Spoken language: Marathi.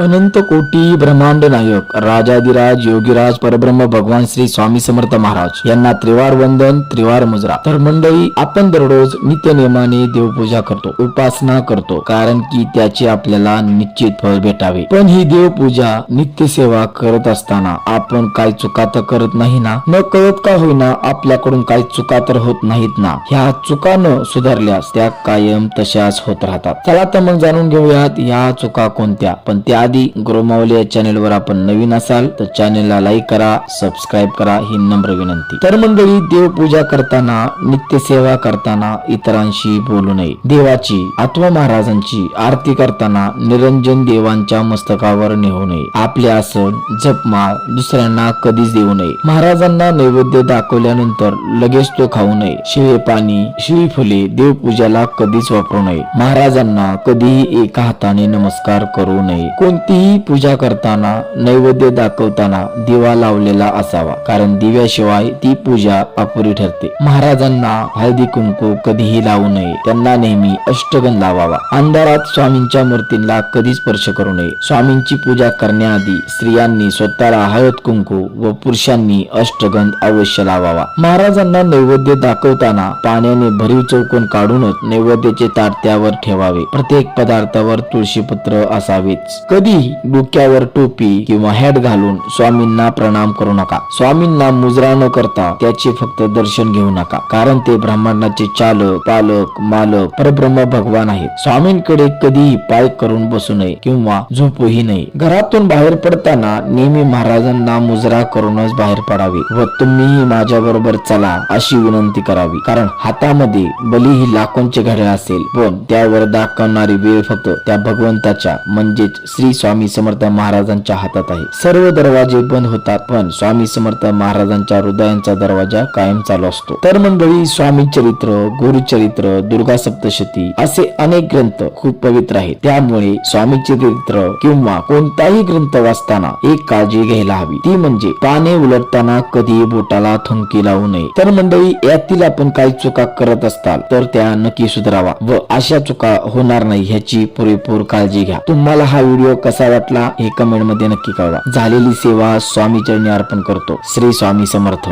अनंत कोटी ब्रह्मांड नायक राजाधिराज योगीराज परब्रह्म भगवान श्री स्वामी समर्थ महाराज यांना त्रिवार वंदन त्रिवार मुजरा. तर मंडळी आपण दररोज नित्य नियमाने देवपूजा करतो उपासना करतो कारण की त्याचे आपल्याला निश्चित फळ भेटावे. पण ही देवपूजा नित्य सेवा करत असताना आपण काय चुका तर करत नाही ना? न कळत का होईना आपल्याकडून काही चुका तर होत नाहीत ना? ह्या चुका न सुधारल्यास त्या कायम तशाच होत राहतात. चला तर मग जाणून घेऊयात ह्या चुका कोणत्या? पण त्या आधी गुरुमावली या चॅनेलवर आपण नवीन असाल तर चॅनेलला लाईक करा सबस्क्राईब करा ही नम्र विनंती. तर मंडळी देवपूजा करताना नित्य सेवा करताना इतरांशी बोलू नये. देवाची अथवा महाराजांची आरती करताना निरंजन देवांच्या मस्तकावर नेऊ नये. आपले आसन जपमाळ दुसऱ्यांना कधीच देऊ नये. महाराजांना नैवेद्य दाखवल्यानंतर लगेच तो खाऊ नये. शिळे पाणी शिळी फुले देवपूजाला कधीच वापरू नये. महाराजांना कधीही एका हाताने नमस्कार करू नये. कोण कोणतीही पूजा करताना नैवेद्य दाखवताना दिवा लावलेला असावा. कारण दिव्याशिवाय ती पूजा अपुरी ठरते. महाराजांना हळदी कुंकू कधीही लावू नये. त्यांना नेहमी अष्टगंध लावावा. अंधारात स्वामींच्या मूर्तींना कधी स्पर्श करू नये. स्वामींची पूजा करण्याआधी स्त्रियांनी स्वतःला हळद कुंकू व पुरुषांनी अष्टगंध अवश्य लावावा. महाराजांना नैवेद्य दाखवताना पाण्याने भरीव चौकोन काढूनच नैवेद्याचे ताट त्यावर ठेवावे. प्रत्येक पदार्थावर तुळशीपत्र असावेच. कधी डोक्यावर टोपी किंवा हॅट घालून स्वामींना प्रणाम करू नका. स्वामींना मुजरा न करता त्याचे फक्त दर्शन घेऊ नका. कारण ते ब्रह्मांडाचे चालक पालक मालक परब्रह्म भगवान आहेत. स्वामींकडे कधीही पाय करून बसू नये किंवा झोपूही नये. घरातून बाहेर पडताना नेहमी महाराजांना मुजरा करूनच बाहेर पडावे व तुम्हीही माझ्या बरोबर चला अशी विनंती करावी. कारण हातामध्ये बली ही लाखोंचे घड्याळ असेल. पण त्यावर दाखवणारी वेळ फक्त त्या भगवंताच्या म्हणजेच श्री स्वामी समर्थ महाराजांच्या हातात आहे. सर्व दरवाजे बंद होतात पण स्वामी समर्थ महाराजांच्या हृदयांचा दरवाजा कायम चालू असतो. तर मंडळी स्वामी चरित्र गुरुचरित्र दुर्गा सप्तशती असे अनेक ग्रंथ खूप पवित्र आहेत. त्यामुळे स्वामी चरित्र किंवा कोणताही ग्रंथ वाचताना एक काळजी घ्यायला हवी. ती म्हणजे पाने उलटताना कधी बोटाला थुंकी लावू नये. तर मंडळी यातील आपण काही चुका करत असताल तर त्या नक्की सुधारावा व अशा चुका होणार नाही ह्याची पुरेपूर काळजी घ्या. तुम्हाला हा व्हिडिओ कसा वाटला हे कमेंटमध्ये नक्की कळवा. झालेली सेवा स्वामी चरणी अर्पण करतो. श्री स्वामी समर्थ.